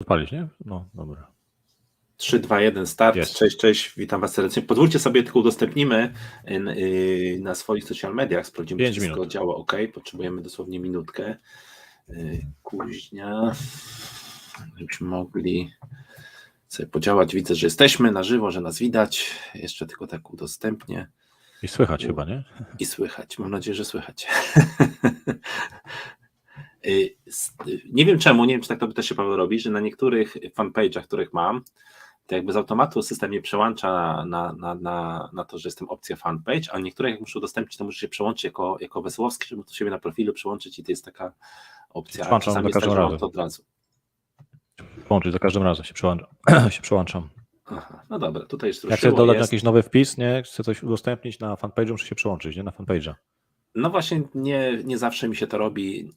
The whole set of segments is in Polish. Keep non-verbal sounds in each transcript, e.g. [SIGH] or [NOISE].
Odpalić, nie? No, dobra. 3, 2, 1, start. Jest. Cześć, cześć, witam Was serdecznie. Pozwólcie sobie, tylko udostępnimy y, y, na swoich social mediach. Sprawdzimy, Pięć czy wszystko minut. działa ok. Potrzebujemy dosłownie minutkę. Y, Kuźnia. Żebyśmy mogli sobie podziałać. Widzę, że jesteśmy na żywo, że nas widać. Jeszcze tylko tak udostępnię I słychać chyba, nie? i słychać. Mam nadzieję, że słychać. [LAUGHS] Y, y, Nie wiem czemu, nie wiem, czy tak to też się Paweł robi, że na niektórych fanpage'ach, których mam, to jakby z automatu system mnie przełącza na, na, na, na, to, że jestem opcja fanpage, a niektóre jak muszę udostępnić, to muszę się przełączyć jako, jako Wesołowski, żeby to siebie na profilu przełączyć i to jest taka opcja. Przełączam czasami za tak, każdym razem. to od razu. Za każdym razem się przełączam. [CLEARS THROAT] się przełączam. Aha, no dobra, tutaj już Jak chcę dodać jest. jakiś nowy wpis, nie? Chcę coś udostępnić na fanpage'u, muszę się przełączyć, nie? Na fanpage'a. No właśnie, nie, nie zawsze mi się to robi.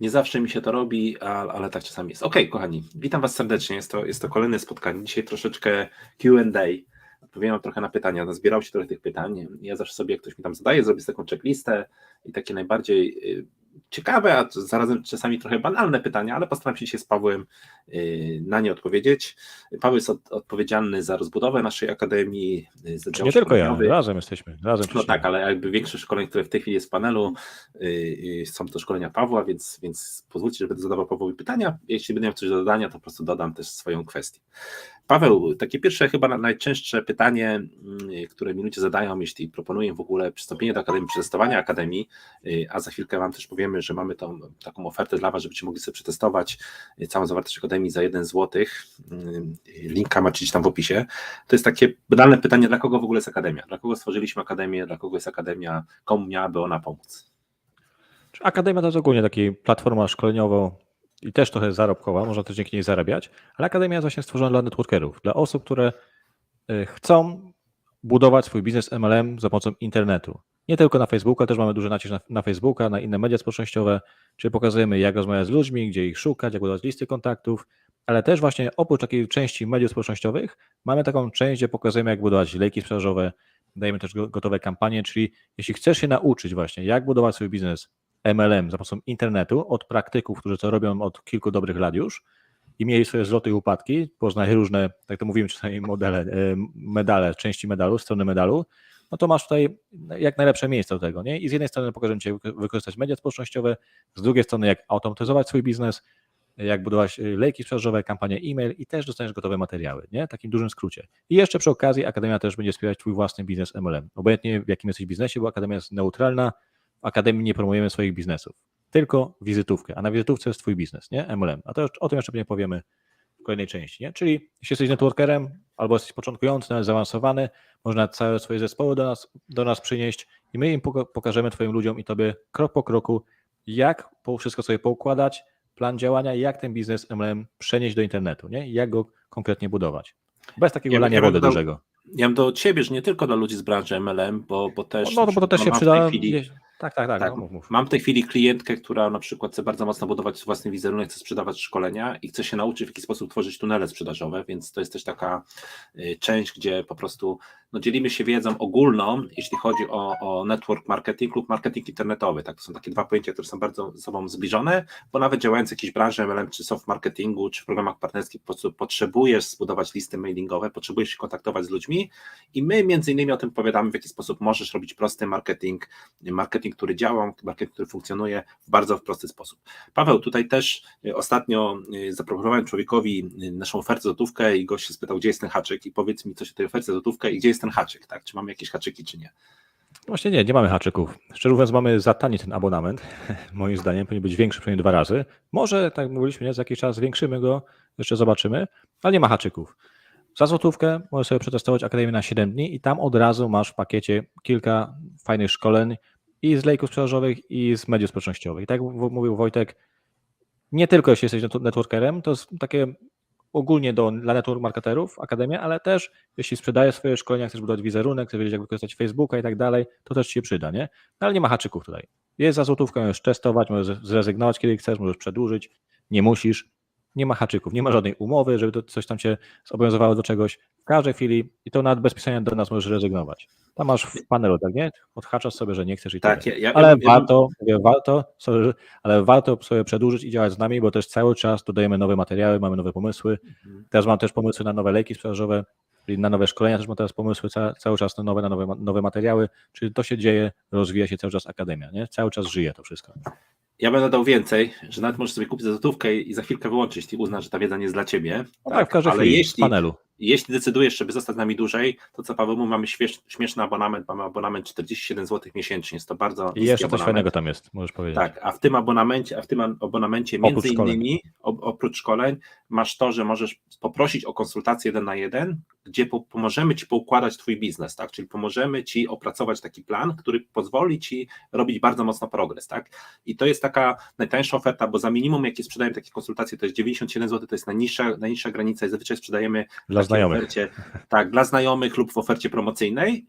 Nie zawsze mi się to robi, ale, tak czasami jest. Okej, kochani, witam Was serdecznie. Jest to, jest to kolejne spotkanie. Dzisiaj troszeczkę QA. Odpowiem trochę na pytania. Nazbierało się trochę tych pytań. Ja zawsze sobie, jak ktoś mi tam zadaje, zrobię taką checklistę i takie najbardziej y, ciekawe, a zarazem czasami trochę banalne pytania, ale postaram się dzisiaj z Pawłem y, na nie odpowiedzieć. Paweł jest od, odpowiedzialny za rozbudowę naszej akademii. y, za nie tylko ja, razem jesteśmy. Razem No tak, ale jakby większość szkoleń, które w tej chwili jest w panelu, yy, są to szkolenia Pawła, więc, więc pozwólcie, że będę zadawał Pawłowi pytania. Jeśli będę miał coś do dodania, to po prostu dodam też swoją kwestię. Paweł, takie pierwsze, chyba na- najczęstsze pytanie, yy, które mi ludzie zadają, jeśli proponuję w ogóle przystąpienie do Akademii, przetestowania Akademii, yy, a za chwilkę Wam też powiemy, że mamy tą, taką ofertę dla Was, żebyście mogli sobie przetestować yy, całą zawartość Akademii za 1 zł. Yy, Linka macie gdzieś tam w opisie. To jest takie banalne pytanie, dla kogo w ogóle jest Akademia? Dla kogo stworzyliśmy Akademię? Dla kogo jest Akademia? Komu miałaby ona pomóc? Akademia to jest ogólnie taka platforma szkoleniowa i też trochę zarobkowa, można też dzięki niej zarabiać, ale Akademia jest właśnie stworzona dla networkerów, dla osób, które y, chcą budować swój biznes MLM za pomocą internetu. Nie tylko na Facebooka, też mamy duży nacisk na, na Facebooka, na inne media społecznościowe, czyli pokazujemy, jak rozmawiać z ludźmi, gdzie ich szukać, jak budować listy kontaktów, ale też właśnie oprócz takiej części mediów społecznościowych, mamy taką część, gdzie pokazujemy, jak budować lejki sprzedażowe, dajemy też go- gotowe kampanie, czyli jeśli chcesz się nauczyć właśnie, jak budować swój biznes MLM za pomocą internetu od praktyków, którzy to robią od kilku dobrych lat już i mieli swoje zloty i upadki, poznali różne, tak to mówimy czasami modele, e, medale, części medalu, strony medalu, no to masz tutaj jak najlepsze miejsce do tego, nie? I z jednej strony pokażę Ci, wykorzystać media społecznościowe, z drugiej strony jak automatyzować swój biznes, jak budować e, lejki sprzedażowe, kampanie e-mail i też dostaniesz gotowe materiały, nie? W takim dużym skrócie. I jeszcze przy okazji Akademia też będzie wspierać Twój własny biznes MLM. Obojętnie w jakim jesteś biznesie, bo Akademia jest neutralna, w Akademii nie promujemy swoich biznesów, tylko wizytówkę, a na wizytówce jest Twój biznes, nie? MLM. A to o tym jeszcze pewnie powiemy w kolejnej części, nie? Czyli jeśli jesteś networkerem albo jesteś początkujący, nawet zaawansowany, można całe swoje zespoły do nas, do nas przynieść i my im poka- pokażemy Twoim ludziom i Tobie krok po kroku, jak wszystko sobie poukładać, plan działania, jak ten biznes MLM przenieść do internetu, nie? Jak go konkretnie budować. Bez takiego Ja bym- lania ja bym wody dodał- dużego. Ja mam do Ciebie, że nie tylko dla ludzi z branży MLM, bo, bo też... No, no bo to też się przyda. tej chwili- Tak, tak, tak. Tak. No, mów, mów. Mam w tej chwili klientkę, która na przykład chce bardzo mocno budować własny wizerunek, chce sprzedawać szkolenia i chce się nauczyć, w jaki sposób tworzyć tunele sprzedażowe, więc to jest też taka y, część, gdzie po prostu no, dzielimy się wiedzą ogólną, jeśli chodzi o, o network marketing lub marketing internetowy. Tak, to są takie dwa pojęcia, które są bardzo ze sobą zbliżone, bo nawet działając w jakiejś branży MLM, czy soft marketingu, czy w programach partnerskich, po prostu potrzebujesz zbudować listy mailingowe, potrzebujesz się kontaktować z ludźmi i my między innymi o tym powiadamy, w jaki sposób możesz robić prosty marketing, marketing, który działa, marketing, który funkcjonuje w bardzo prosty sposób. Paweł, tutaj też y, ostatnio y, zaproponowałem człowiekowi y, naszą ofertę złotówkę i gość się spytał, gdzie jest ten haczyk i powiedz mi coś o tej ofercie złotówkę i gdzie jest ten haczyk, tak? Czy mamy jakieś haczyki, czy nie? Właśnie nie, nie mamy haczyków. Szczerze mówiąc, mamy za tani ten abonament. [LAUGHS] Moim zdaniem powinien być większy przynajmniej dwa razy. Może, tak mówiliśmy, nie, za jakiś czas zwiększymy go, jeszcze zobaczymy, ale nie ma haczyków. Za złotówkę możesz sobie przetestować Akademię na 7 dni i tam od razu masz w pakiecie kilka fajnych szkoleń i z lejków sprzedażowych i z mediów społecznościowych. I tak jak mówił Wojtek, nie tylko jeśli jesteś net- networkerem, to jest takie ogólnie do, dla network marketerów Akademia, ale też jeśli sprzedajesz swoje szkolenia, chcesz budować wizerunek, chcesz wiedzieć jak wykorzystać Facebooka i tak dalej, to też ci się przyda, nie? No, ale nie ma haczyków tutaj. Jest za złotówkę, możesz testować, możesz zrezygnować kiedy chcesz, możesz przedłużyć, nie musisz. Nie ma haczyków, nie ma żadnej umowy, żeby to coś tam cię zobowiązywało do czegoś. W każdej chwili i to nawet bez pisania do nas możesz rezygnować. Tam masz w panelu, tak nie? Odhaczasz sobie, że nie chcesz i Tak, tyle. ja, Ale ja, ja, warto, warto, że- ale warto sobie przedłużyć i działać z nami, bo też cały czas dodajemy nowe materiały, mamy nowe pomysły. Mhm. Teraz mam też pomysły na nowe lejki sprzedażowe, czyli na nowe szkolenia też mam teraz pomysły ca, cały czas na nowe, na nowe, nowe materiały, czyli to się dzieje, rozwija się cały czas akademia, nie? Cały czas żyje to wszystko. ja będę dał więcej, że nawet możesz sobie kupić za złotówkę i za chwilkę wyłączyć, jeśli uznasz, że ta wiedza nie jest dla ciebie. No tak, w każdej ale jeśli, panelu. jeśli decydujesz, żeby zostać z nami dłużej, to co Paweł mówi, mamy śmiesz, śmieszny abonament, mamy abonament 47 zł miesięcznie, jest to bardzo I jeszcze coś fajnego tam jest, możesz powiedzieć. Tak, a w tym abonamencie, a w tym abonamencie Oprócz między szkoleń. innymi o, oprócz szkoleń masz to, że możesz poprosić o konsultację jeden na jeden, gdzie po, pomożemy ci poukładać twój biznes, tak? Czyli pomożemy ci opracować taki plan, który pozwoli ci robić bardzo mocno progres, tak? I to jest taka najtańsza oferta, bo za minimum, jakie sprzedajemy takie konsultacje, to jest 97 zł, to jest najniższa, najniższa granica i zazwyczaj sprzedajemy Dla znajomych. Ofercie, tak, dla znajomych lub w ofercie promocyjnej.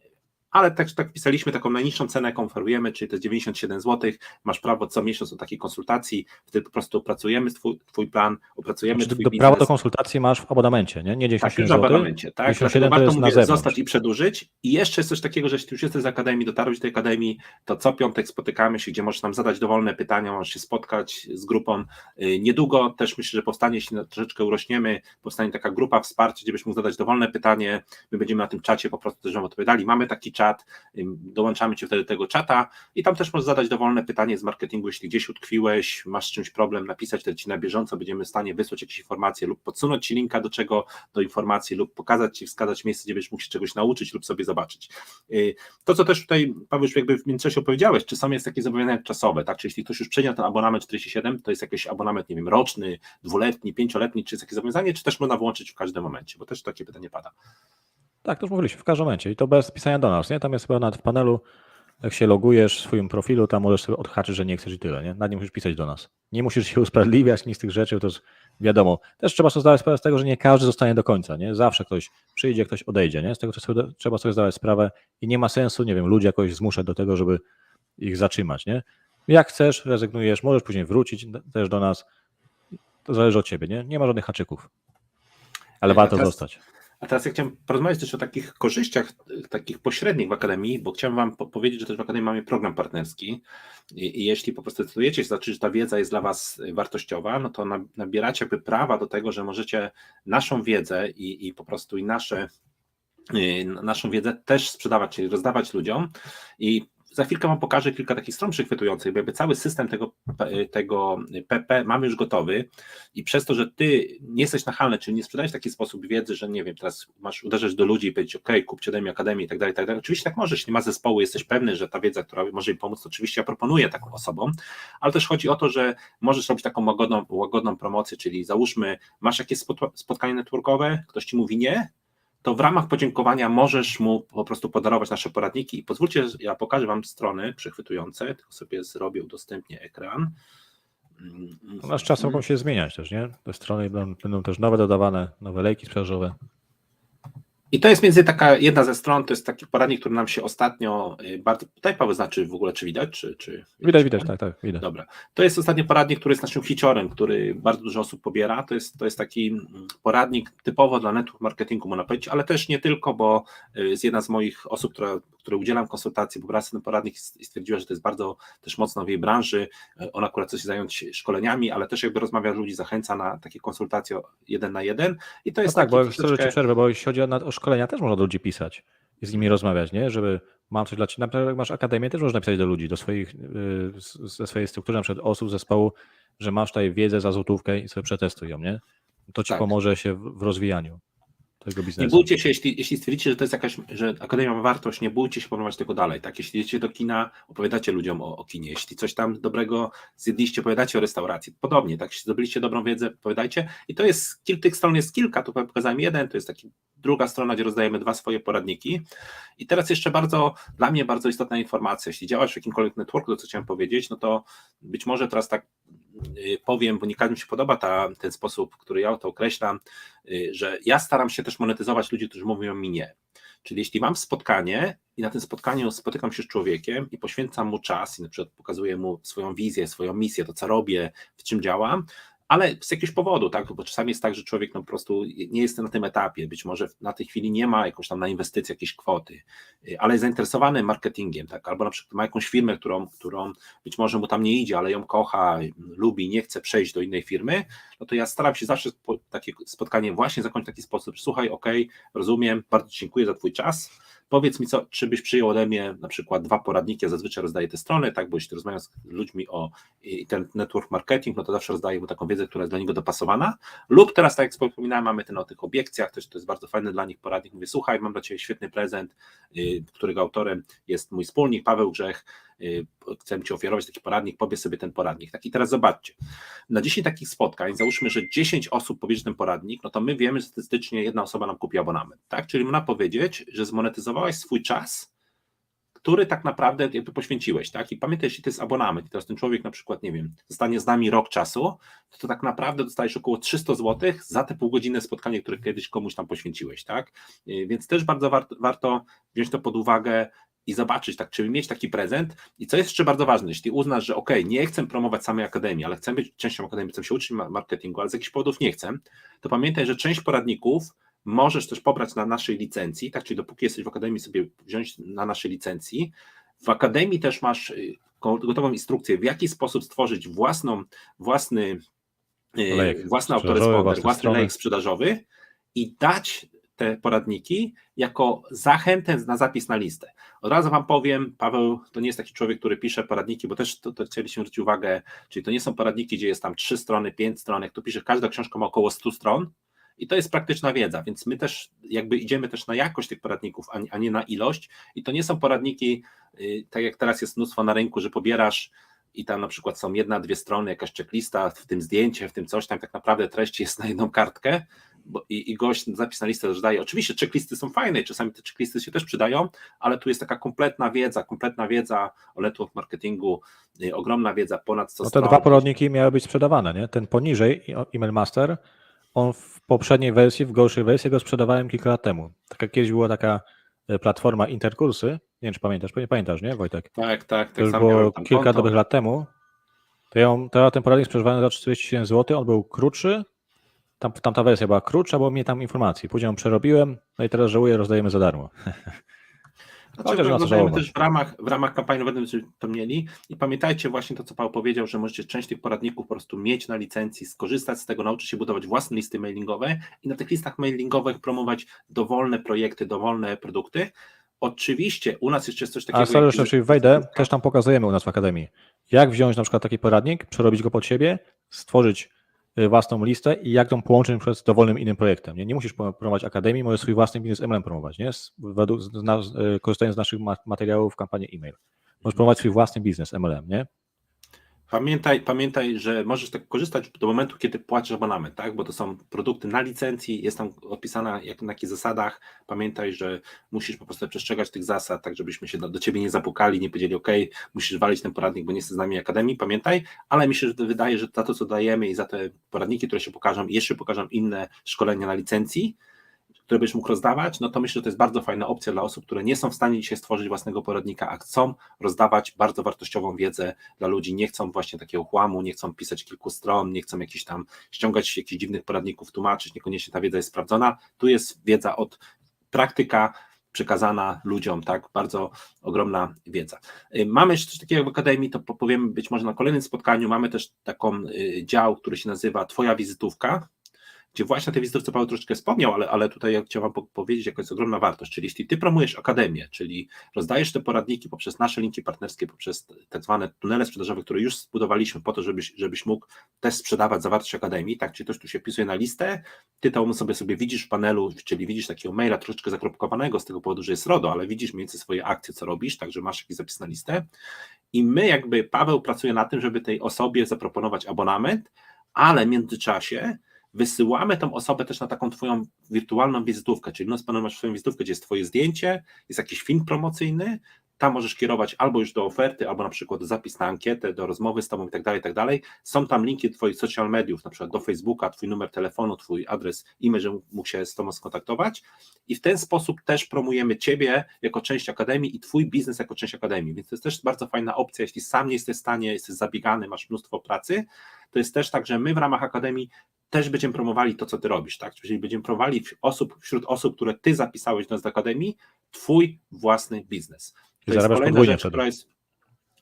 Ale tak, tak pisaliśmy taką najniższą cenę, jaką oferujemy, czyli to jest 97 zł. Masz prawo co miesiąc do takiej konsultacji, wtedy po prostu opracujemy twój, twój plan, opracujemy Znaczy, twój biznes. prawo do konsultacji masz w abonamencie, nie? Nie 10 Tak, już w zł. abonamencie, tak? 57 Dlatego to warto mówię, zostać i przedłużyć. I jeszcze jest coś takiego, że jeśli już jesteś z Akademii, dotarłeś do tej Akademii, to co piątek spotykamy się, gdzie możesz nam zadać dowolne pytania, możesz się spotkać z grupą. Yy, Niedługo też myślę, że powstanie, jeśli troszeczkę urośniemy, powstanie taka grupa wsparcia, gdzie byś mógł zadać dowolne pytanie. My będziemy na tym czacie po prostu też odpowiadali. Mamy taki czat, ym, dołączamy cię wtedy do tego czata i tam też możesz zadać dowolne pytanie z marketingu, jeśli gdzieś utkwiłeś, masz z czymś problem, napisać wtedy ci na bieżąco, będziemy w stanie wysłać jakieś informacje lub podsunąć ci linka do czego, do informacji lub pokazać ci, wskazać miejsce, gdzie będziesz mógł się czegoś nauczyć lub sobie zobaczyć. Yy, To, co też tutaj, Paweł, jakby w międzyczasie opowiedziałeś, czy są jest takie zobowiązania czasowe, tak? Czy jeśli ktoś już przejdzie ten abonament 47, to jest jakiś abonament, nie wiem, roczny, dwuletni, pięcioletni, czy jest takie zobowiązanie, czy też można włączyć w każdym momencie, bo też takie pytanie pada. Tak, to już mówiliśmy, w każdym momencie. I to bez pisania do nas, nie? Tam jest chyba nawet w panelu, jak się logujesz w swoim profilu, tam możesz sobie odhaczyć, że nie chcesz i tyle, nie? Nawet nie musisz pisać do nas. Nie musisz się usprawiedliwiać, nic z tych rzeczy, to jest wiadomo. Też trzeba sobie zdawać sprawę z tego, że nie każdy zostanie do końca, nie? Zawsze ktoś przyjdzie, ktoś odejdzie, nie? Z tego sobie, trzeba sobie zdawać sprawę i nie ma sensu, nie wiem, ludzi jakoś zmuszać do tego, żeby ich zatrzymać, nie? Jak chcesz, rezygnujesz, możesz później wrócić też do nas. To zależy od ciebie, nie? Nie ma żadnych haczyków. Ale warto teraz- zostać. A teraz ja chciałem porozmawiać też o takich korzyściach, y, takich pośrednich w Akademii, bo chciałem Wam po- powiedzieć, że też w Akademii mamy program partnerski i, i jeśli po prostu decydujecie się, znaczy, że ta wiedza jest dla Was y, wartościowa, no to na- nabieracie jakby prawa do tego, że możecie naszą wiedzę i, i po prostu i nasze, y, naszą wiedzę też sprzedawać, czyli rozdawać ludziom. I za chwilkę Wam pokażę kilka takich stron przychwytujących, bo jakby cały system tego, tego PP mamy już gotowy i przez to, że Ty nie jesteś nachalny, czyli nie sprzedajesz w taki sposób wiedzy, że nie wiem, teraz masz uderzać do ludzi i powiedzieć, ok, kupcie ode mnie Akademię i tak dalej, tak dalej. Oczywiście tak możesz, nie ma zespołu, jesteś pewny, że ta wiedza, która może im pomóc, oczywiście ja proponuję taką osobom, ale też chodzi o to, że możesz robić taką łagodną, łagodną promocję, czyli załóżmy, masz jakieś spot- spotkanie networkowe, ktoś Ci mówi nie, to w ramach podziękowania możesz mu po prostu podarować nasze poradniki i pozwólcie, ja pokażę Wam strony przechwytujące, tylko sobie zrobię udostępnię ekran. Nas czasem mogą się zmieniać też, nie? Te strony będą, będą też nowe dodawane, nowe lejki sprzedażowe. I to jest między taka jedna ze stron, to jest taki poradnik, który nam się ostatnio y, bardzo. Tutaj Paweł znaczy w ogóle, czy widać, czy. czy Widać, widać, tak, tak, widać. Dobra. To jest ostatni poradnik, który jest naszym hiciorem, który bardzo dużo osób pobiera. To jest, to jest taki mm, poradnik typowo dla network marketingu, można powiedzieć, ale też nie tylko, bo y, jest jedna z moich osób, która, które udzielam konsultacji, pobrała ten poradnik i stwierdziła, że to jest bardzo też mocno w jej branży. Y, Ona akurat chce się zająć szkoleniami, ale też jakby rozmawia ludzi, zachęca na takie konsultacje jeden na jeden. I to No jest tak, taki bo troszeczkę- ci przerwę, bo jeśli chodzi o, o szkolenia, też można do ludzi pisać i z nimi rozmawiać, nie? Żeby mam coś dla ciebie. Na przykład jak masz akademię, też można pisać do ludzi, do swoich, z- ze swojej struktury, na przykład osób, zespołu, że masz tutaj wiedzę za złotówkę i sobie przetestuj ją, nie? To ci Tak. pomoże się w rozwijaniu tego Nie biznesu. bójcie się, jeśli, jeśli stwierdzicie, że to jest jakaś, że Akademia ma wartość, nie bójcie się promować tego dalej. Tak? Jeśli idziecie do kina, opowiadacie ludziom o, o kinie. Jeśli coś tam dobrego zjedliście, opowiadacie o restauracji. Podobnie, tak? Jeśli zdobyliście dobrą wiedzę, opowiadajcie. I to jest, tych stron jest kilka, tu pokazałem jeden, to jest taki druga strona, gdzie rozdajemy dwa swoje poradniki. I teraz jeszcze bardzo, dla mnie bardzo istotna informacja. Jeśli działasz w jakimkolwiek networku, to co chciałem powiedzieć, no to być może teraz tak powiem, bo nie każdemu się podoba ta, ten sposób, który ja to określam, y, że ja staram się też monetyzować ludzi, którzy mówią mi nie. Czyli jeśli mam spotkanie i na tym spotkaniu spotykam się z człowiekiem i poświęcam mu czas i na przykład pokazuję mu swoją wizję, swoją misję, to co robię, w czym działam, ale z jakiegoś powodu, tak? Bo czasami jest tak, że człowiek no po prostu nie jest na tym etapie, być może na tej chwili nie ma jakąś tam na inwestycje jakiejś kwoty, y, ale jest zainteresowany marketingiem, tak? Albo na przykład ma jakąś firmę, którą, którą być może mu tam nie idzie, ale ją kocha, lubi, nie chce przejść do innej firmy, no to ja staram się zawsze takie spotkanie właśnie zakończyć w taki sposób, słuchaj, okej, rozumiem, bardzo dziękuję za Twój czas, powiedz mi, co, czy byś przyjął ode mnie na przykład dwa poradniki, ja zazwyczaj rozdaję te strony, tak, bo jeśli rozmawiam z ludźmi o i ten network marketing, no to zawsze rozdaję mu taką wiedzę, która jest dla niego dopasowana, lub teraz, tak jak wspominałem, mamy ten o tych obiekcjach, też to jest bardzo fajny dla nich poradnik, mówię, słuchaj, mam dla Ciebie świetny prezent, y, którego autorem jest mój wspólnik, Paweł Grzech, y, chcę Ci ofiarować taki poradnik, pobierz sobie ten poradnik. Tak i teraz zobaczcie, na 10 takich spotkań, załóżmy, że 10 osób pobierze ten poradnik, no to my wiemy, że statystycznie jedna osoba nam kupi abonament, tak? Czyli można powiedzieć, że zmonetyzowałaś swój czas, który tak naprawdę jakby poświęciłeś, tak? I pamiętaj, jeśli to jest abonament i teraz ten człowiek na przykład, nie wiem, zostanie z nami rok czasu, to, to tak naprawdę dostajesz około 300 zł za te półgodzinne spotkanie, które kiedyś komuś tam poświęciłeś, tak? Y, Więc też bardzo warto, warto wziąć to pod uwagę i zobaczyć, tak, czy mieć taki prezent. I co jest jeszcze bardzo ważne, jeśli uznasz, że ok, nie chcę promować samej akademii, ale chcę być częścią akademii, chcę się uczyć ma- marketingu, ale z jakichś powodów nie chcę, to pamiętaj, że część poradników możesz też pobrać na naszej licencji, tak, czyli dopóki jesteś w akademii, sobie wziąć na naszej licencji. W akademii też masz y, go- gotową instrukcję, w jaki sposób stworzyć własną, własny, y, Lejek własny autoresponder, własny lejek sprzedażowy i dać te poradniki jako zachętę na zapis na listę. Od razu Wam powiem, Paweł to nie jest taki człowiek, który pisze poradniki, bo też to, to chcieliśmy zwrócić uwagę, czyli to nie są poradniki, gdzie jest tam trzy strony, pięć stron, jak tu pisze, każda książka ma około 100 stron i to jest praktyczna wiedza, więc my też jakby idziemy też na jakość tych poradników, a nie, na ilość i to nie są poradniki, y, tak jak teraz jest mnóstwo na rynku, że pobierasz i tam na przykład są jedna, dwie strony, jakaś checklista, w tym zdjęcie, w tym coś, tam tak naprawdę treść jest na jedną kartkę, bo, i, i gość zapis na listę też daje. Oczywiście checklisty są fajne i czasami te checklisty się też przydają, ale tu jest taka kompletna wiedza, kompletna wiedza o network marketingu, y, ogromna wiedza, ponad 100 No te stron. dwa poradniki miały być sprzedawane, nie? Ten poniżej, Email Master, on w poprzedniej wersji, w gorszej wersji go sprzedawałem kilka lat temu. Taka kiedyś była taka e, platforma Interkursy, nie wiem czy pamiętasz, nie pamiętasz, nie Wojtek? Tak, tak, To tak już samo miałem było kilka konto. dobrych lat temu. To ja, to ja ten poradnik sprzedawałem za 47 zł, on był krótszy, tam, tamta wersja była krótsza, bo mnie tam informacji. Później ją przerobiłem, no i teraz żałuję, rozdajemy za darmo. [LAUGHS] Znaczy, żałować. też w ramach, w ramach kampanii będziemy to mieli i pamiętajcie właśnie to, co Paweł powiedział, że możecie część tych poradników po prostu mieć na licencji, skorzystać z tego, nauczyć się budować własne listy mailingowe i na tych listach mailingowych promować dowolne projekty, dowolne produkty. Oczywiście u nas jeszcze jest coś takiego. A sorry, czyli wejdę, też tam pokazujemy u nas w Akademii. Jak wziąć na przykład taki poradnik, przerobić go pod siebie, stworzyć własną listę i jak ją połączyć na przykład z dowolnym innym projektem. Nie, nie musisz pro- promować Akademii, możesz swój własny biznes MLM promować, nie? Z, według, z, z, y, korzystając z naszych ma, materiałów w kampanii e-mail. Możesz promować swój własny biznes MLM, nie? Pamiętaj, pamiętaj, że możesz tak korzystać do momentu, kiedy płacisz abonament, tak? Bo to są produkty na licencji, jest tam opisana jak, na jakich zasadach. Pamiętaj, że musisz po prostu przestrzegać tych zasad, tak żebyśmy się do, do ciebie nie zapukali, nie powiedzieli, OK, musisz walić ten poradnik, bo nie jesteś z nami akademii, pamiętaj, ale mi się wydaje, że za to, co dajemy i za te poradniki, które się pokażą, jeszcze pokażą inne szkolenia na licencji, które byś mógł rozdawać, no to myślę, że to jest bardzo fajna opcja dla osób, które nie są w stanie dzisiaj stworzyć własnego poradnika, a chcą rozdawać bardzo wartościową wiedzę dla ludzi, nie chcą właśnie takiego chłamu, nie chcą pisać kilku stron, nie chcą jakichś tam ściągać jakichś dziwnych poradników, tłumaczyć, niekoniecznie ta wiedza jest sprawdzona. Tu jest wiedza od praktyka przekazana ludziom, tak, bardzo ogromna wiedza. Y, Mamy jeszcze coś takiego w Akademii, to po- powiemy być może na kolejnym spotkaniu, mamy też taką y, dział, który się nazywa Twoja wizytówka, gdzie właśnie na tej wizytówce Paweł troszeczkę wspomniał, ale, ale tutaj ja chciałem po- powiedzieć, jaka jest ogromna wartość, czyli jeśli Ty promujesz Akademię, czyli rozdajesz te poradniki poprzez nasze linki partnerskie, poprzez tak zwane tunele sprzedażowe, które już zbudowaliśmy po to, żebyś, żebyś mógł też sprzedawać zawartość Akademii, tak, czyli ktoś tu się wpisuje na listę, Ty tą osobę sobie widzisz w panelu, czyli widzisz takiego maila troszeczkę zakropkowanego z tego powodu, że jest RODO, ale widzisz mniej więcej swoje akcje, co robisz, także masz jakiś zapis na listę. I my jakby, Paweł pracuje na tym, żeby tej osobie zaproponować abonament, ale w międzyczasie wysyłamy tą osobę też na taką twoją wirtualną wizytówkę, czyli no masz swoją wizytówkę, gdzie jest twoje zdjęcie, jest jakiś film promocyjny, tam możesz kierować albo już do oferty, albo na przykład zapis na ankietę, do rozmowy z tobą i tak dalej, tak dalej. Są tam linki do twoich social mediów, na przykład do Facebooka, twój numer telefonu, twój adres e-mail, żeby mógł się z tobą skontaktować i w ten sposób też promujemy ciebie jako część akademii i twój biznes jako część akademii, więc to jest też bardzo fajna opcja, jeśli sam nie jesteś w stanie, jesteś zabiegany, masz mnóstwo pracy, to jest też tak, że my w ramach akademii też będziemy promowali to, co ty robisz, tak? Czyli będziemy promowali osób, wśród osób, które ty zapisałeś do nas do Akademii, twój własny biznes. I zarabiasz podwójnie wtedy. która jest,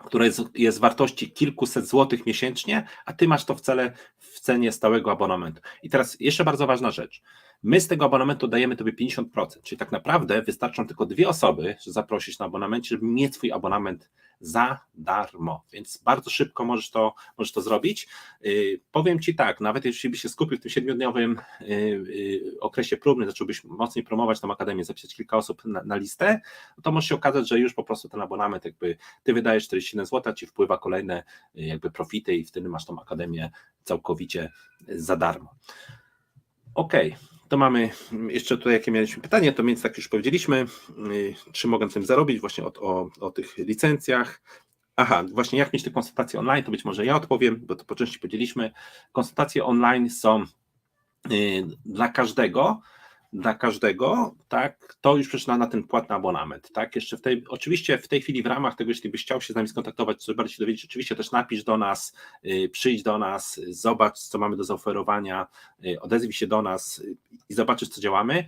która jest, jest wartości kilkuset złotych miesięcznie, a ty masz to w, cele, w cenie stałego abonamentu. I teraz jeszcze bardzo ważna rzecz. My z tego abonamentu dajemy tobie 50%, czyli tak naprawdę wystarczą tylko dwie osoby, zaprosić na abonamencie, żeby mieć swój abonament za darmo, więc bardzo szybko możesz to, możesz to zrobić. Yy, powiem Ci tak, nawet jeśli byś się skupił w tym siedmiodniowym yy, yy, okresie próbnym, zacząłbyś mocniej promować tą akademię, zapisać kilka osób na, na listę, to może się okazać, że już po prostu ten abonament jakby Ty wydajesz 47 zł, Ci wpływa kolejne yy, jakby profity i wtedy masz tą akademię całkowicie za darmo. Okej, to mamy jeszcze tutaj, jakie mieliśmy pytanie, to więc tak już powiedzieliśmy, yy, czy mogę tym zarobić właśnie o, o, o tych licencjach. Aha, właśnie jak mieć te konsultacje online, to być może ja odpowiem, bo to po części podzieliśmy. Konsultacje online są yy, dla każdego, dla każdego, tak, to już przecież na, na ten płatny abonament, tak, jeszcze w tej, oczywiście w tej chwili w ramach tego, jeśli byś chciał się z nami skontaktować, coś bardziej się dowiedzieć, oczywiście też napisz do nas, yy, przyjdź do nas, zobacz, co mamy do zaoferowania, yy, odezwij się do nas yy, i zobaczysz, co działamy.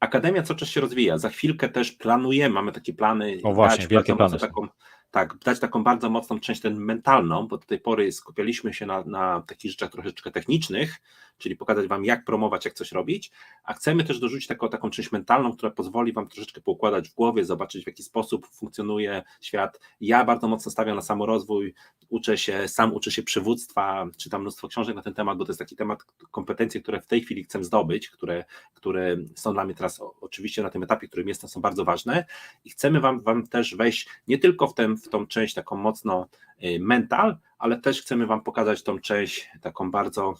Akademia cały czas się rozwija, za chwilkę też planujemy, mamy takie plany, O właśnie, wielkie plany taką, tak, dać taką bardzo mocną część ten mentalną, bo do tej pory skupialiśmy się na, na takich rzeczach troszeczkę technicznych, czyli pokazać Wam, jak promować, jak coś robić, a chcemy też dorzucić taką, taką część mentalną, która pozwoli Wam troszeczkę poukładać w głowie, zobaczyć, w jaki sposób funkcjonuje świat. Ja bardzo mocno stawiam na samorozwój, uczę się, sam uczę się przywództwa, czytam mnóstwo książek na ten temat, bo to jest taki temat, kompetencje, które w tej chwili chcę zdobyć, które, które są dla mnie teraz oczywiście na tym etapie, którym jestem, są bardzo ważne i chcemy Wam, wam też wejść nie tylko w, ten, tą część taką mocno y, mental, ale też chcemy Wam pokazać tą część taką bardzo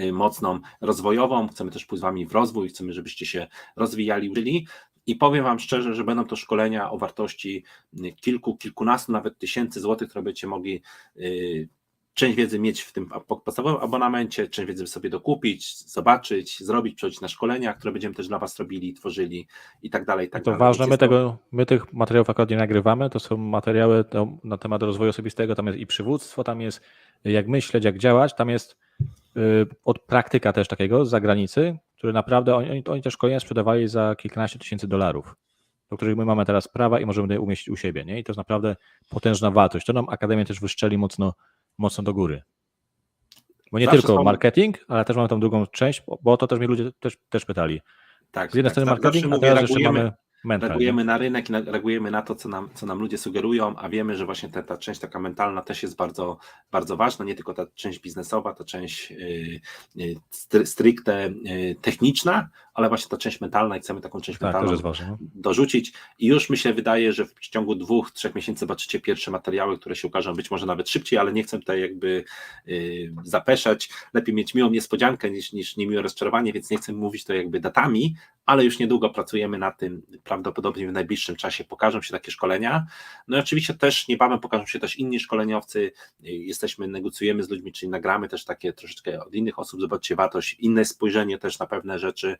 y, mocną rozwojową, chcemy też pójść z Wami w rozwój, chcemy, żebyście się rozwijali, uczyli. I powiem Wam szczerze, że będą to szkolenia o wartości y, kilku, kilkunastu nawet tysięcy złotych, które będziecie mogli część wiedzy mieć w tym po- podstawowym abonamencie, część wiedzy sobie dokupić, zobaczyć, zrobić, przechodzić na szkolenia, które będziemy też dla Was robili, tworzyli i tak dalej, i tak To dalej. ważne, my, tego, my tych materiałów akurat nie nagrywamy, to są materiały to, na temat rozwoju osobistego, tam jest i przywództwo, tam jest jak myśleć, jak działać, tam jest y, od praktyka też takiego z zagranicy, który naprawdę, oni, oni, oni te szkolenia sprzedawali za kilkanaście tysięcy dolarów, do których my mamy teraz prawa i możemy je umieścić u siebie, nie? I to jest naprawdę potężna wartość. To nam Akademia też wyszczeli mocno, mocno do góry. Bo nie Zawsze tylko są- marketing, ale też mamy tą drugą część, bo- to też mnie ludzie też, też pytali. tak, Z jednej tak, strony zawsze marketing, a teraz jeszcze reagujemy- mamy mental. reagujemy na rynek i na, reagujemy na to, co nam, co nam ludzie sugerują, a wiemy, że właśnie ta, ta część taka mentalna też jest bardzo, bardzo ważna, nie tylko ta część biznesowa, ta część yy, stry- stricte yy, techniczna, ale właśnie ta część mentalna i chcemy taką część Tak, mentalną ważne. No. dorzucić. I już mi się wydaje, że w ciągu dwóch, trzech miesięcy zobaczycie pierwsze materiały, które się ukażą, być może nawet szybciej, ale nie chcę tutaj jakby yy, zapeszać, lepiej mieć miłą niespodziankę niż, niż niemiłe rozczarowanie, więc nie chcę mówić to jakby datami, ale już niedługo pracujemy nad tym, prawdopodobnie w najbliższym czasie pokażą się takie szkolenia, no i oczywiście też niebawem pokażą się też inni szkoleniowcy, yy, jesteśmy, negocjujemy z ludźmi, czyli nagramy też takie troszeczkę od innych osób, zobaczcie wartość, inne spojrzenie też na pewne rzeczy,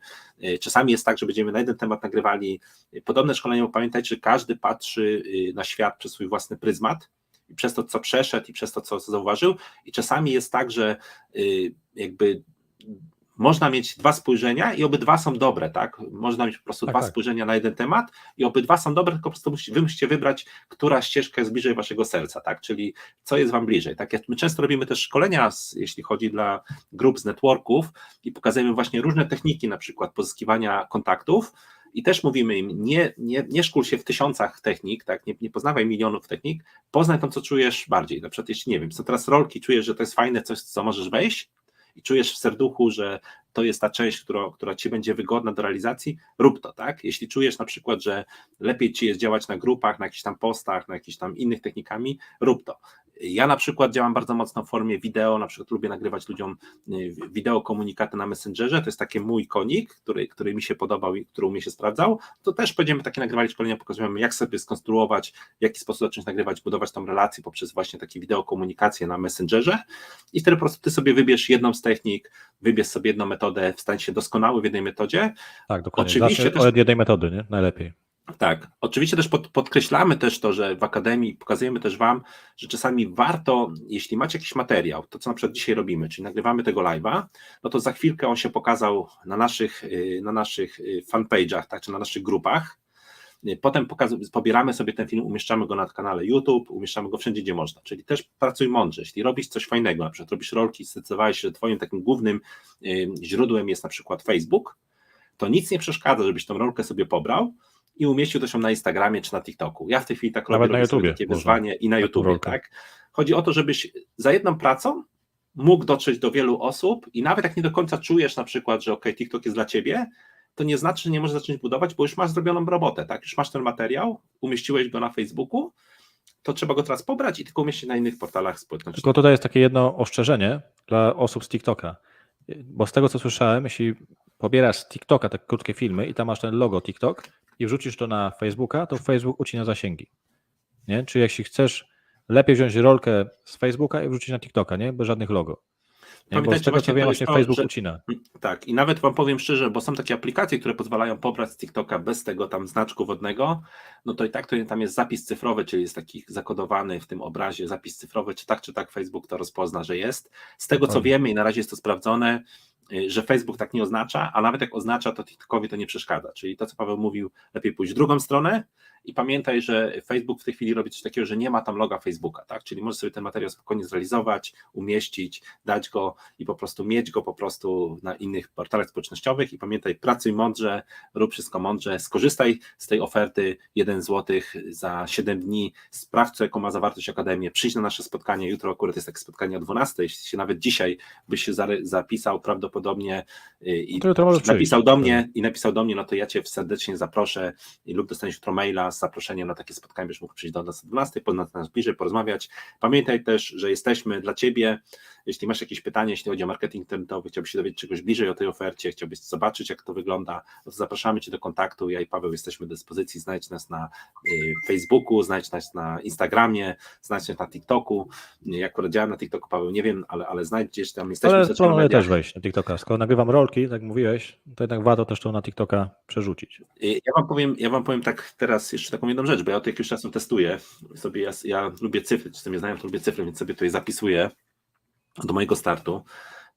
Czasami jest tak, że będziemy na jeden temat nagrywali podobne szkolenie, bo pamiętajcie, że każdy patrzy y, na świat przez swój własny pryzmat i przez to, co przeszedł i przez to, co zauważył. I czasami jest tak, że y, jakby można mieć dwa spojrzenia i obydwa są dobre, tak? Można mieć po prostu Tak, dwa tak. spojrzenia na jeden temat i obydwa są dobre, tylko po prostu wy musicie wybrać, która ścieżka jest bliżej waszego serca, tak? Czyli co jest wam bliżej. Tak jak my często robimy też szkolenia, jeśli chodzi dla grup z networków i pokazujemy właśnie różne techniki, na przykład pozyskiwania kontaktów, i też mówimy im, nie, nie, nie szkól się w tysiącach technik, tak? nie, nie poznawaj milionów technik, poznaj to, co czujesz bardziej. Na przykład, jeśli nie wiem, są teraz rolki, czujesz, że to jest fajne coś, co możesz wejść i czujesz w serduchu, że to jest ta część, która, która ci będzie wygodna do realizacji, rób to, tak? Jeśli czujesz na przykład, że lepiej ci jest działać na grupach, na jakichś tam postach, na jakichś tam innych technikami, rób to. Ja na przykład działam bardzo mocno w formie wideo, na przykład lubię nagrywać ludziom y, wideo komunikaty na Messengerze, to jest taki mój konik, który, który mi się podobał i który u mnie się sprawdzał, to też będziemy takie nagrywali szkolenia, pokazujemy jak sobie skonstruować, w jaki sposób zacząć nagrywać, budować tą relację poprzez właśnie takie wideo komunikację na Messengerze i wtedy po prostu ty sobie wybierz jedną z technik, wybierz sobie jedną metodę, wstań się doskonały w jednej metodzie, Tak, dokładnie. Oczywiście też- od jednej metody, nie? Najlepiej. Tak, oczywiście też pod, podkreślamy też to, że w Akademii pokazujemy też Wam, że czasami warto, jeśli macie jakiś materiał, to co na przykład dzisiaj robimy, czyli nagrywamy tego live'a, no to za chwilkę on się pokazał na naszych, y, na naszych y, fanpage'ach, tak, czy na naszych grupach. Y, Potem pokaz- pobieramy sobie ten film, umieszczamy go na kanale YouTube, umieszczamy go wszędzie, gdzie można. Czyli też pracuj mądrze. Jeśli robisz coś fajnego, na przykład robisz rolki, zdecydowałeś że Twoim takim głównym źródłem jest na przykład Facebook, to nic nie przeszkadza, żebyś tą rolkę sobie pobrał i umieścił też ją na Instagramie czy na TikToku. Ja w tej chwili tak Nawet robię, na YouTubie takie wyzwanie i na taką YouTubie, rolkę. tak? Chodzi o to, żebyś za jedną pracą mógł dotrzeć do wielu osób i nawet jak nie do końca czujesz na przykład, że ok, TikTok jest dla ciebie, to nie znaczy, że nie możesz zacząć budować, bo już masz zrobioną robotę, tak? Już masz ten materiał, umieściłeś go na Facebooku, to trzeba go teraz pobrać i tylko umieścić na innych portalach społecznościowych. Tylko tutaj jest takie jedno ostrzeżenie dla osób z TikToka. Bo z tego co słyszałem, jeśli pobierasz z TikToka te krótkie filmy i tam masz ten logo TikTok i wrzucisz to na Facebooka, to Facebook ucina zasięgi. Nie? Czyli jeśli chcesz lepiej wziąć rolkę z Facebooka i wrzucić na TikToka, nie? Bez żadnych logo. Nie? Bo z tego właśnie, co wiem, właśnie to, Facebook że- ucina. Tak, i nawet wam powiem szczerze, bo są takie aplikacje, które pozwalają pobrać z TikToka bez tego tam znaczku wodnego, no to i tak to tam jest zapis cyfrowy, czyli jest taki zakodowany w tym obrazie zapis cyfrowy, czy tak, czy tak Facebook to rozpozna, że jest. Z tego co wiemy i na razie jest to sprawdzone, że Facebook tak nie oznacza, a nawet jak oznacza, to TikTokowi to nie przeszkadza. Czyli to, co Paweł mówił, lepiej pójść w drugą stronę i pamiętaj, że Facebook w tej chwili robi coś takiego, że nie ma tam loga Facebooka, tak? Czyli możesz sobie ten materiał spokojnie zrealizować, umieścić, dać go i po prostu mieć go po prostu na innych portalach społecznościowych. I pamiętaj, pracuj mądrze, rób wszystko mądrze, skorzystaj z tej oferty 1 zł za 7 dni, sprawdź co jaką ma zawartość Akademię, przyjdź na nasze spotkanie, jutro akurat jest takie spotkanie o 12, jeśli się nawet dzisiaj byś się zapisał prawdopodobnie y, i jutro możesz przyjść. napisał do mnie i napisał do mnie, no to ja Cię serdecznie zaproszę i lub dostaniesz jutro maila z zaproszeniem na takie spotkanie, będziesz mógł przyjść do nas o 12, poznać nas bliżej, porozmawiać. Pamiętaj też, że jesteśmy dla Ciebie, jeśli masz jakieś pytanie, jeśli chodzi o marketing internetowy, chciałbyś się dowiedzieć czegoś bliżej o tej ofercie, chciałbyś zobaczyć, jak to wygląda, to zapraszamy Cię do kontaktu. Ja i Paweł jesteśmy do dyspozycji. Znajdź nas na y, Facebooku, znajdź nas na Instagramie, znajdź nas na TikToku. Ja akurat działam na TikToku, Paweł, nie wiem, ale, ale znajdź gdzieś tam, jesteśmy Ale planuję też wejść na TikToka. Skoro nagrywam rolki, tak jak mówiłeś, to jednak warto też to na TikToka przerzucić. Y, Ja wam powiem, ja wam powiem tak teraz jeszcze taką jedną rzecz, bo ja od jakiegoś czasu testuję. Sobie ja, ja lubię cyfry, czy mnie znają, to lubię cyfry, więc sobie tutaj zapisuję do mojego startu.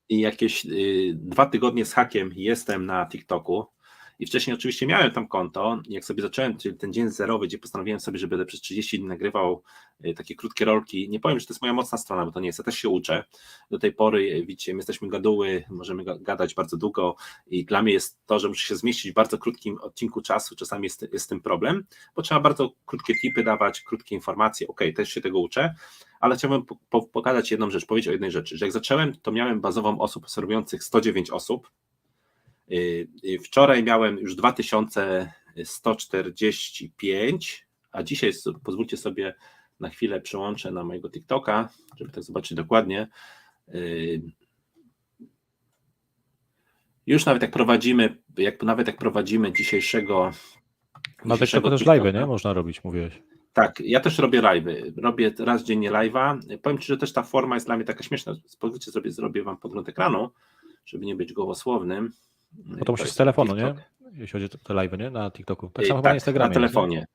I jakieś y, dwa tygodnie z hakiem jestem na TikToku. I wcześniej oczywiście miałem tam konto. Jak sobie zacząłem, czyli ten dzień zerowy, gdzie postanowiłem sobie, że będę przez 30 dni nagrywał y, takie krótkie rolki. Nie powiem, że to jest moja mocna strona, bo to nie jest. Ja też się uczę. Do tej pory, y, widzicie, my jesteśmy gaduły, możemy ga- gadać bardzo długo. I dla mnie jest to, że muszę się zmieścić w bardzo krótkim odcinku czasu, czasami jest, jest tym problem, bo trzeba bardzo krótkie tipy dawać, krótkie informacje. Ok, też się tego uczę, ale chciałbym po, po, pokazać jedną rzecz, powiedzieć o jednej rzeczy, że jak zacząłem, to miałem bazową osób obserwujących 109 osób. Yy, yy, Wczoraj miałem już 2145, a dzisiaj pozwólcie sobie na chwilę przełączę na mojego TikToka, żeby tak zobaczyć dokładnie. Yy, już nawet jak prowadzimy, jak nawet jak prowadzimy dzisiejszego. Na TikToku też live, nie? Można robić, mówiłeś. Tak, ja też robię live'y. Robię raz dziennie live'a. Powiem Ci, że też ta forma jest dla mnie taka śmieszna. Pozwólcie sobie, zrobię Wam podgląd ekranu, żeby nie być gołosłownym. No to musisz jest z telefonu, TikTok. nie? Jeśli chodzi o te live, nie? Na TikToku. Tak Y, samo chyba na tak, Instagramie. na telefonie.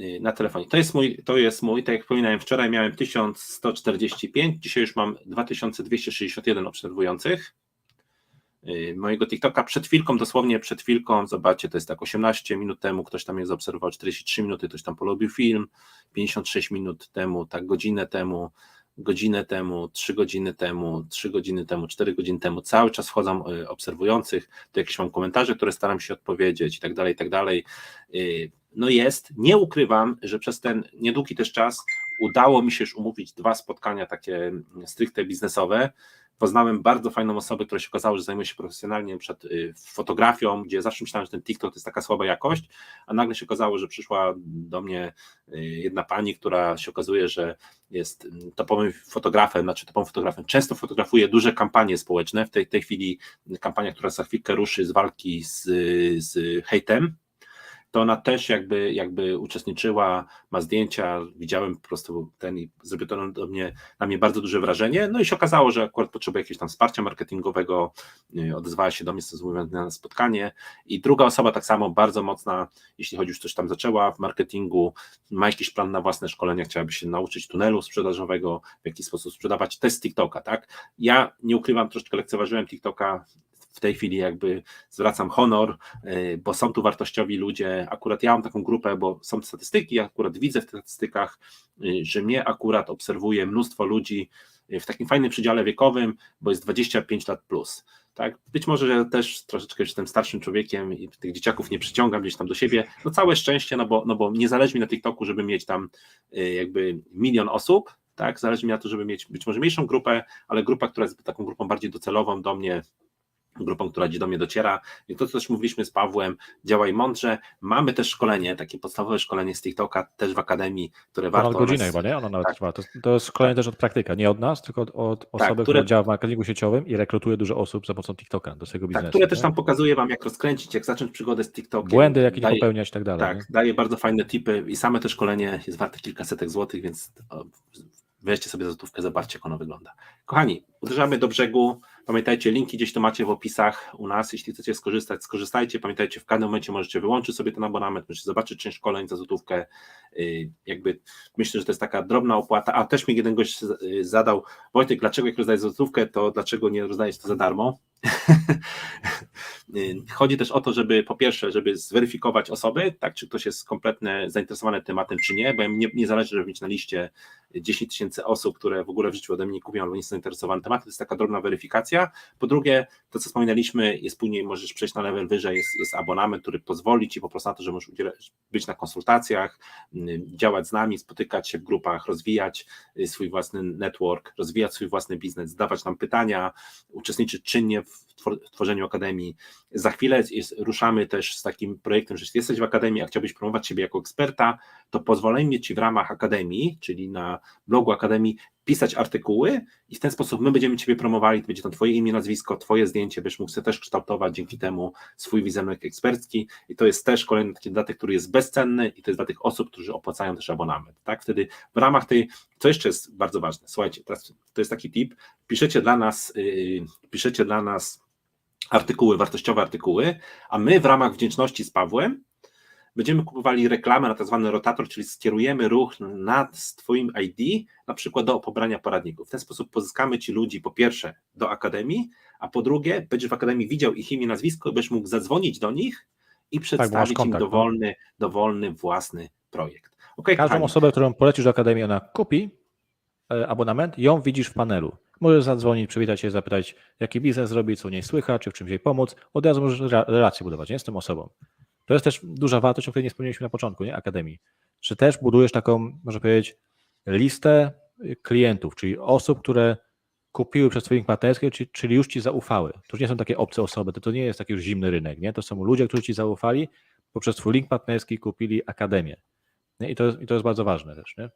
Y, Na telefonie. To jest mój, to jest mój, tak jak wspominałem, wczoraj miałem 1145, dzisiaj już mam 2261 obserwujących y, mojego TikToka. Przed chwilką, dosłownie przed chwilką, zobaczcie, to jest tak 18 minut temu, ktoś tam mnie zaobserwował, 43 minuty, ktoś tam polubił film, 56 minut temu, tak godzinę temu, godzinę temu, 3 godziny temu, 3 godziny temu, 4 godziny temu, cały czas wchodzą y, obserwujących, to jakieś mam komentarze, które staram się odpowiedzieć i tak dalej, i tak dalej. Y, No jest, nie ukrywam, że przez ten niedługi też czas udało mi się już umówić dwa spotkania takie stricte biznesowe. Poznałem bardzo fajną osobę, która się okazało, że zajmuje się profesjonalnie przed fotografią, gdzie zawsze myślałem, że ten TikTok to jest taka słaba jakość, a nagle się okazało, że przyszła do mnie y, jedna pani, która się okazuje, że jest mm, topowym fotografem, znaczy topowym fotografem, często fotografuje duże kampanie społeczne, w tej, tej chwili kampania, która za chwilkę ruszy z walki z, z hejtem, to ona też jakby, jakby uczestniczyła, ma zdjęcia, widziałem po prostu ten i zrobiło to na mnie, na mnie bardzo duże wrażenie, no i się okazało, że akurat potrzebuje jakiegoś tam wsparcia marketingowego, yy, odezwała się do mnie, mówiąc na spotkanie. I druga osoba tak samo bardzo mocna, jeśli chodzi już coś tam zaczęła w marketingu, ma jakiś plan na własne szkolenia, chciałaby się nauczyć tunelu sprzedażowego, w jaki sposób sprzedawać, test TikToka, tak? Ja nie ukrywam, troszeczkę lekceważyłem TikToka, w tej chwili jakby zwracam honor, y, bo są tu wartościowi ludzie. Akurat ja mam taką grupę, bo są statystyki, ja akurat widzę w statystykach, y, że mnie akurat obserwuje mnóstwo ludzi y, w takim fajnym przedziale wiekowym, bo jest 25 lat plus. Tak, być może, że też troszeczkę jestem starszym człowiekiem i tych dzieciaków nie przyciągam gdzieś tam do siebie. No całe szczęście, no bo, no bo nie zależy mi na TikToku, żeby mieć tam jakby milion osób, tak, zależy mi na to, żeby mieć być może mniejszą grupę, ale grupa, która jest taką grupą bardziej docelową do mnie, grupą, która dziś do mnie dociera. I to, co też mówiliśmy z Pawłem, działaj mądrze. Mamy też szkolenie, takie podstawowe szkolenie z TikToka, też w Akademii, które warto... Ponad godzinę nas... chyba, nie? Ono nawet tak. trwa. To, to jest szkolenie też od praktyka, nie od nas, tylko od, od osoby, które- która działa w marketingu sieciowym i rekrutuje dużo osób za pomocą TikToka do swojego biznesu. Tak, które też tam pokazuje Wam, jak rozkręcić, jak zacząć przygodę z TikTokiem. Błędy, jakie Daje- popełniać i tak dalej. Tak, nie? daje bardzo fajne tipy i same to szkolenie jest warte kilkasetek złotych, więc weźcie sobie złotówkę, zobaczcie, jak ono wygląda. Kochani, uderzamy do brzegu. Pamiętajcie, linki gdzieś to macie w opisach u nas. Jeśli chcecie skorzystać, skorzystajcie. Pamiętajcie, w każdym momencie możecie wyłączyć sobie ten abonament, możecie zobaczyć część szkoleń za złotówkę. Yy, Jakby myślę, że to jest taka drobna opłata. A też mi jeden gość yy, zadał, Wojtek, dlaczego jak rozdajesz złotówkę, to dlaczego nie rozdajesz to za darmo? Yy, [LAUGHS] Chodzi też o to, żeby po pierwsze, żeby zweryfikować osoby, tak, czy ktoś jest kompletnie zainteresowany tematem, czy nie, bo nie, nie zależy, żeby mieć na liście 10 tysięcy osób, które w ogóle w życiu ode mnie nie kupią albo nie są zainteresowane tematem, to jest taka drobna weryfikacja. Po drugie, to co wspominaliśmy, jest później możesz przejść na level wyżej, jest, jest abonament, który pozwoli Ci po prostu na to, że możesz udzielać, być na konsultacjach, mm, działać z nami, spotykać się w grupach, rozwijać y, swój własny network, rozwijać swój własny biznes, zadawać nam pytania, uczestniczyć czynnie w twor- w tworzeniu Akademii. Za chwilę jest, ruszamy też z takim projektem, że jeśli jesteś w Akademii, a chciałbyś promować siebie jako eksperta, to pozwolenie Ci w ramach Akademii, czyli na blogu Akademii, pisać artykuły i w ten sposób my będziemy Ciebie promowali, będzie to Twoje imię, nazwisko, Twoje zdjęcie, będziesz mógł sobie też kształtować dzięki temu swój wizerunek ekspercki i to jest też kolejny taki dodatek, który jest bezcenny i to jest dla tych osób, którzy opłacają też abonament, tak? Wtedy w ramach tej, co jeszcze jest bardzo ważne, słuchajcie, teraz to jest taki tip, piszecie dla nas, yy, piszecie dla nas artykuły, wartościowe artykuły, a my w ramach wdzięczności z Pawłem będziemy kupowali reklamę na tak zwany rotator, czyli skierujemy ruch nad Twoim ID, na przykład do pobrania poradników. W ten sposób pozyskamy Ci ludzi po pierwsze do Akademii, a po drugie będziesz w Akademii widział ich imię, nazwisko, będziesz mógł zadzwonić do nich i przedstawić im kontakt, no. dowolny, dowolny własny projekt. Okay, Każdą osobę, którą polecisz do Akademii, ona kupi e, abonament, ją widzisz w panelu. Możesz zadzwonić, przywitać się, zapytać, jaki biznes robi, co u niej słychać, czy w czymś jej pomóc. Od razu możesz re- relację budować nie, z tą osobą. To jest też duża wartość, o której nie wspomnieliśmy na początku, nie? Akademii. Że też budujesz taką, można powiedzieć, listę klientów, czyli osób, które kupiły przez Twoje link partnerskie, czyli, już Ci zaufały. To już nie są takie obce osoby, to, to nie jest taki już zimny rynek, nie? To są ludzie, którzy Ci zaufali, poprzez Twój link partnerski kupili Akademię. I, to, jest- I to jest bardzo ważne też, nie?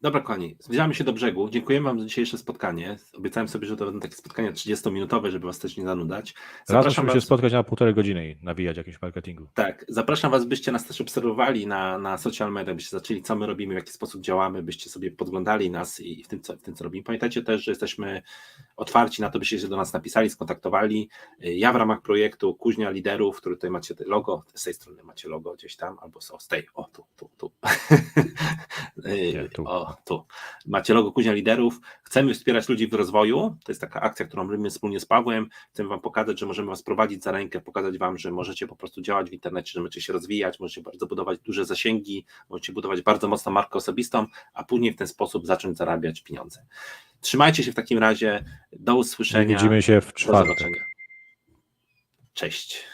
Dobra, kochani, zbliżamy się do brzegu. Dziękujemy Wam za dzisiejsze spotkanie. Obiecałem sobie, że to będą takie spotkania 30-minutowe, żeby Was też nie zanudać. Raz Zapraszam musimy się was, spotkać na półtorej godziny i nawijać jakimś marketingu. tak, zapraszam Was, byście nas też obserwowali na, na social media, byście zaczęli, co my robimy, w jaki sposób działamy, byście sobie podglądali nas i w tym, co, w tym, co robimy. Pamiętajcie też, że jesteśmy otwarci na to, byście się do nas napisali, skontaktowali. Ja w ramach projektu Kuźnia Liderów, który tutaj macie logo, z tej strony macie logo gdzieś tam, albo z tej, o tu, tu, tu. [LAUGHS] Nie, tu. O, tu. Macie logo Kuźnia Liderów. Chcemy wspierać ludzi w rozwoju. To jest taka akcja, którą robimy wspólnie z Pawłem. Chcemy Wam pokazać, że możemy Was prowadzić za rękę, pokazać Wam, że możecie po prostu działać w internecie, że możecie się rozwijać, możecie bardzo budować duże zasięgi, możecie budować bardzo mocną markę osobistą, a później w ten sposób zacząć zarabiać pieniądze. Trzymajcie się w takim razie. Do usłyszenia. widzimy się w czwartek. Cześć.